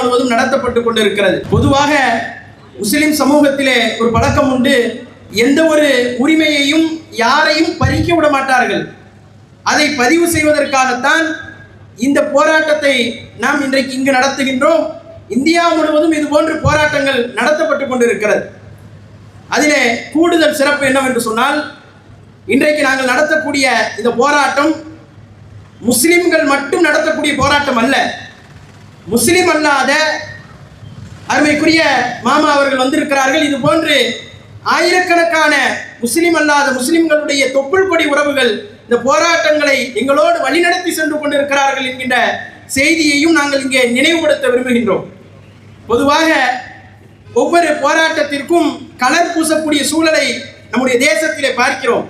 முழுவதும் நடத்தப்பட்டு கொண்டிருக்கிறது. பொதுவாக முஸ்லிம் சமூகத்திலே ஒரு பழக்கம் உண்டு. எந்த ஒரு உரிமையையும் யாரையும் பறிக்க விட மாட்டார்கள். அதை பதிவு செய்வதற்காகத்தான் இந்த போராட்டத்தை நாம் இன்றைக்கு இங்கு நடத்துகின்றோம். இந்தியா முழுவதும் இது போன்ற போராட்டங்கள் நடத்தப்பட்டு கொண்டிருக்கிறது. அதிலே கூடுதல் சிறப்பு என்னவென்று சொன்னால் இன்றைக்கு நாங்கள் நடத்தக்கூடிய இந்த போராட்டம் முஸ்லிம்கள் மட்டும் நடத்தக்கூடிய போராட்டம் அல்ல. முஸ்லிம் அல்லாத அருமைக்குரிய மாமா அவர்கள் வந்திருக்கிறார்கள். இது போன்று ஆயிரக்கணக்கான முஸ்லிம் அல்லாத முஸ்லிம்களுடைய தொப்புள் கொடி உறவுகள் இந்த போராட்டங்களை எங்களோடு வழிநடத்தி சென்று கொண்டிருக்கிறார்கள் என்கின்ற செய்தியையும் நாங்கள் இங்கே நினைவுபடுத்த விரும்புகின்றோம். பொதுவாக ஒவ்வொரு போராட்டத்திற்கும் கலர் பூசக்கூடிய சூழலை நம்முடைய தேசத்திலே பார்க்கிறோம்.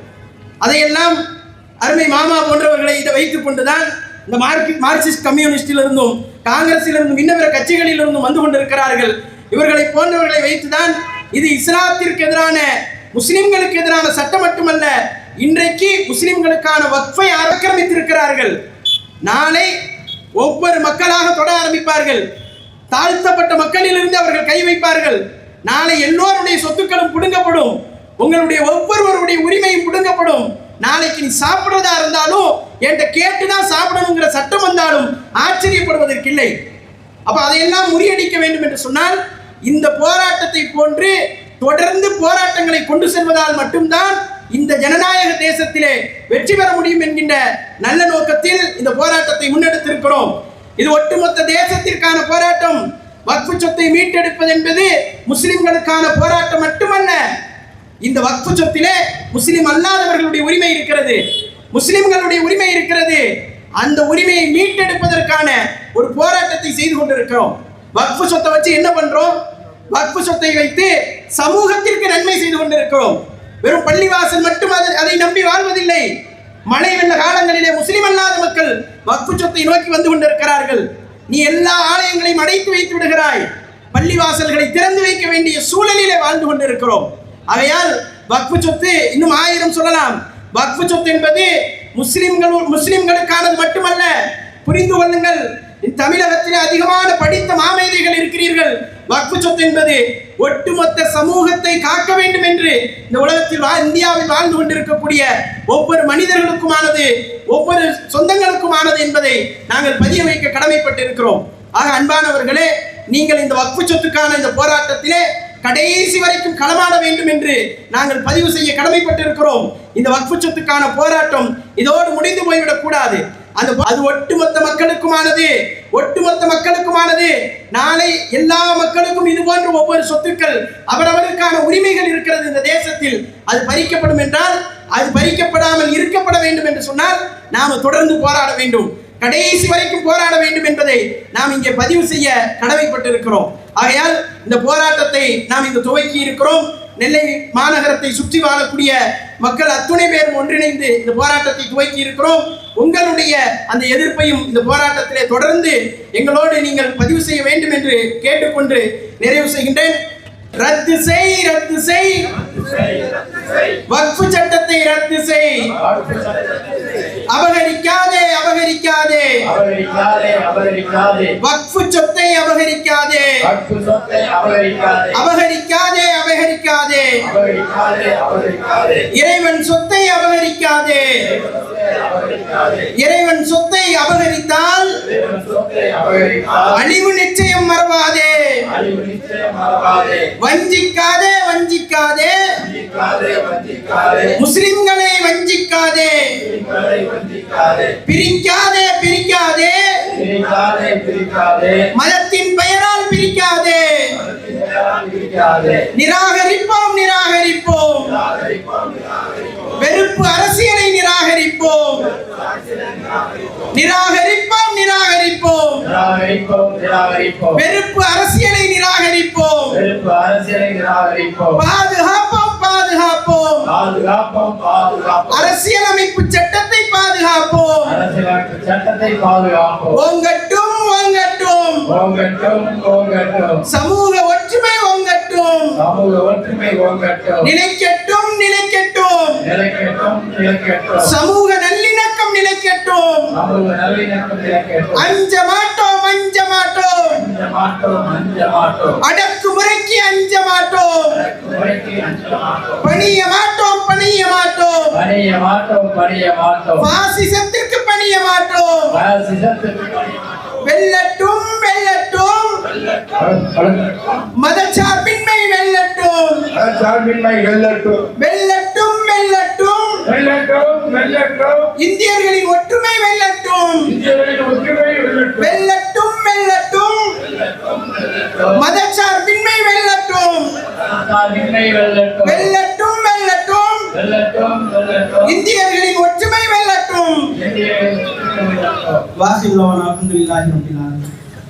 அதையெல்லாம் அருமை மாமா போன்றவர்களை இதை வைத்துக் கொண்டுதான் இந்த மார்க் மார்க்சிஸ்ட் கம்யூனிஸ்டிலிருந்தும் காங்கிரஸிலிருந்தும் இன்ன பிற கட்சிகளிலிருந்தும் வந்து கொண்டிருக்கிறார்கள். இவர்களை போன்றவர்களை வைத்துதான் இது இஸ்லாத்திற்கு எதிரான முஸ்லிம்களுக்கு எதிரான சட்டம் மட்டுமல்ல இன்றைக்கு முஸ்லிம்களுக்கான வக்ஃபை ஆக்கிரமித்திருக்கிறார்கள். நாளை ஒவ்வொரு மக்களாக தொட ஆரம்பிப்பார்கள். தாழ்த்தப்பட்ட மக்களிலிருந்து அவர்கள் கை வைப்பார்கள். நாளை எல்லோருடைய சொத்துக்களும் பிடுங்கப்படும். உங்களுடைய ஒவ்வொருவருடைய உரிமையும் பிடுங்கப்படும். நாளைக்கு நீ சாப்பிட்றதா இருந்தாலும் என்கிட்ட கேட்டுதான் சாப்பிடணுங்கிற சட்டம் வந்தாலும் ஆச்சரியப்படுவதற்கு இல்லை அப்ப அதையெல்லாம் முறியடிக்க வேண்டும் என்று சொன்னால் இந்த போராட்டத்தை போன்று தொடர்ந்து போராட்டங்களை கொண்டு செல்வதால் மட்டும்தான் இந்த ஜனநாயக தேசத்திலே வெற்றி பெற முடியும் என்கின்ற நல்ல நோக்கத்தில் இந்த போராட்டத்தை முன்னெடுத்திருக்கிறோம். இது ஒட்டுமொத்த தேசத்திற்கான போராட்டம். வக்ஃபு சொத்தை மீட்டெடுப்பது என்பது முஸ்லிம்களுக்கான போராட்டம் மட்டுமல்ல இந்த வக்ஃபு சொத்திலே முஸ்லிம் அல்லாதவர்களுடைய உரிமை இருக்கிறது. முஸ்லிம்களுடைய உரிமை இருக்கிறது. அந்த உரிமையை மீட்டெடுப்பதற்கான ஒரு போராட்டத்தை செய்து கொண்டிருக்கிறோம். வக்ஃபு சொத்தை வச்சு என்ன பண்றோம்? வக்ஃபு சொத்தை வைத்து சமூகத்திற்கு நன்மை செய்து கொண்டிருக்கிறோம். வெறும் பள்ளிவாசல் மட்டும் அதை அதை நம்பி வாழ்வதில்லை. மழை வெள்ள காலங்களிலே முஸ்லிம் அல்லாத மக்கள் வக்ஃபு சொத்தை நோக்கி வந்து கொண்டிருக்கிறார்கள். நீ எல்லா ஆலயங்களையும் அடைத்து வைத்து விடுகிறாய். பள்ளிவாசல்களை திறந்து வைக்க வேண்டிய சூழலிலே வாழ்ந்து கொண்டிருக்கிறோம். அதையால் வக்ஃபு சொத்து இன்னும் ஆயிரம் சொல்லலாம். வக்ஃபு சொத்து என்பது முஸ்லிம்கள் முஸ்லிம்களுக்கானது மட்டுமல்ல புரிந்து கொள்ளுங்கள். தமிழகத்தில் அதிகமான படித்த மாமேதைகள் இருக்கிறீர்கள். வக்ஃபு சொத்து என்பது ஒட்டுமொத்த சமூகத்தை காக்க வேண்டும் என்று இந்த உலகத்தில் இந்தியாவில் வாழ்ந்து கொண்டிருக்கக்கூடிய ஒவ்வொரு மனிதர்களுக்குமானது ஒவ்வொரு சொந்தங்களுக்குமானது என்பதை நாங்கள் பதிய வைக்க கடமைப்பட்டிருக்கிறோம். ஆக அன்பானவர்களே நீங்கள் இந்த வக்ஃபு சொத்துக்கான இந்த போராட்டத்திலே கடைசி வரைக்கும் களமாட வேண்டும் என்று நாங்கள் பதிவு செய்ய கடமைப்பட்டிருக்கிறோம். இந்த வக்ஃபு சொத்துக்கான போராட்டம் இதோடு முடிந்து போய்விடக் கூடாது. அது அது ஒட்டுமொத்த மக்களுக்குமானது. ஒட்டுமொத்த மக்களுக்குமானது. நாளை எல்லா மக்களுக்கும் இது போன்ற ஒவ்வொரு சொத்துக்கள் அவரவருக்கான உரிமைகள் இருக்கிறது இந்த தேசத்தில். அது பறிக்கப்படும் என்றால் அது பறிக்கப்படாமல் இருக்கப்பட வேண்டும் என்று சொன்னால் நாம் தொடர்ந்து போராட வேண்டும். கடைசி வரைக்கும் போராட வேண்டும் என்பதை நாம் இங்கே பதிவு செய்ய கடமைப்பட்டிருக்கிறோம். ஆகையால் இந்த போராட்டத்தை நாம் இங்கு துவக்கி இருக்கிறோம். நெல்லை மாநகரத்தை சுற்றி வாழக்கூடிய மக்கள் அத்துணை பேரும் ஒன்றிணைந்து இந்த போராட்டத்தை துவக்கி இருக்கிறோம். உங்களுடைய அந்த எதிர்ப்பையும் இந்த போராட்டத்திலே தொடர்ந்து எங்களோடு நீங்கள் பதிவு செய்ய வேண்டும் என்று கேட்டுக்கொண்டு நிறைவு செய்கின்றேன். ரத்து செய் ரத்து செய். வக்ஃபு சட்டத்தை ரத்து செய். அபகரிக்காதே அபகரிக்காதே. வக்ஃபு சொத்தை அபகரிக்காதே. சொத்தை அபகரிக்காதே. அபகரிக்காதே அபகரிக்காதே. இறைவன் சொத்தை அபகரிக்காதே. இறைவன் சொத்தை அபகரித்தால் அழிவு நிச்சயம் மறவாதே. வஞ்சிக்காதே வஞ்சிக்காதே. முஸ்லிம்களை வஞ்சிக்காதே. பிரிக்காதே பிரிக்காதே. மதத்தின் பிரிக்காதே நிராகரிப்போம் நிராகரிப்போம். நிராகரிப்போம் நிராகரிப்போம் வெறுப்பு அரசியலை நிராகரிப்போம். நிராகரிப்போம் நிராகரிப்போம். வெறுப்பு அரசியலை நிராகரிப்போம். பாதுகாப்போம் பாதுகாப்போம். அரசியலமைப்பு சட்டத்தை பாதுகாப்போம். சட்டத்தை பாதுகாப்போம். ஓங்கட்டும் ஓங்கட்டும். ஓங்கட்டும் ஓங்கட்டும் சமூக ஒற்றுமை ஓங்கட்டும். சமூக ஒற்றுமை ஓங்கட்டும். நிலைக்கட்டும் நிலைக்கட்டும். நிலைக்கட்டும் நிலைக்கட்டும். சமூக நல்லிணக்கம் நிலைக்கட்டும். சமூக நல்லிணக்கம் நிலைக்கட்டும். அஞ்ச மாட்டோம் அஞ்ச மாட்டோம். அஞ்ச மாட்டோம் அஞ்ச மாட்டோம். அடக்குமுறைக்கு அஞ்ச மாட்டோம். அஞ்ச மாட்டோம். பணிய மாட்டோம் பணிய மாட்டோம். பணிய மாட்டோம் பணிய மாட்டோம். பாசிசத்திற்கு பணிய மாட்டோம். பாசிசத்துக்கு பணிய மாட்டோம். வெல்லட்டும் மதச்சார்பின்மை வெல்லட்டும் சார்பின்மை வெல்லட்டும் வெல்லட்டும் வெல்லட்டும் வெல்லட்டும் வெல்லட்டும் இந்தியர்களின் ஒற்றுமை வெல்லட்டும் இந்தியர்களின் ஒற்றுமை வெல்லட்டும் வெல்லட்டும் வெல்லட்டும் மதச்சார்பின்மை வெல்லட்டும் வெல்லட்டும் வெல்லட்டும் வெல்லட்டும் வெல்லட்டும் வெல்லட்டும் இந்தியர்களின் ஒற்றுமை வெல்லட்டும் இந்தியர்களின் ஒற்றுமை வெல்லட்டும் வாசிஉள்ளவன் அல்ஹம்துலில்லாஹி ரப்பில் ஆலமீன்.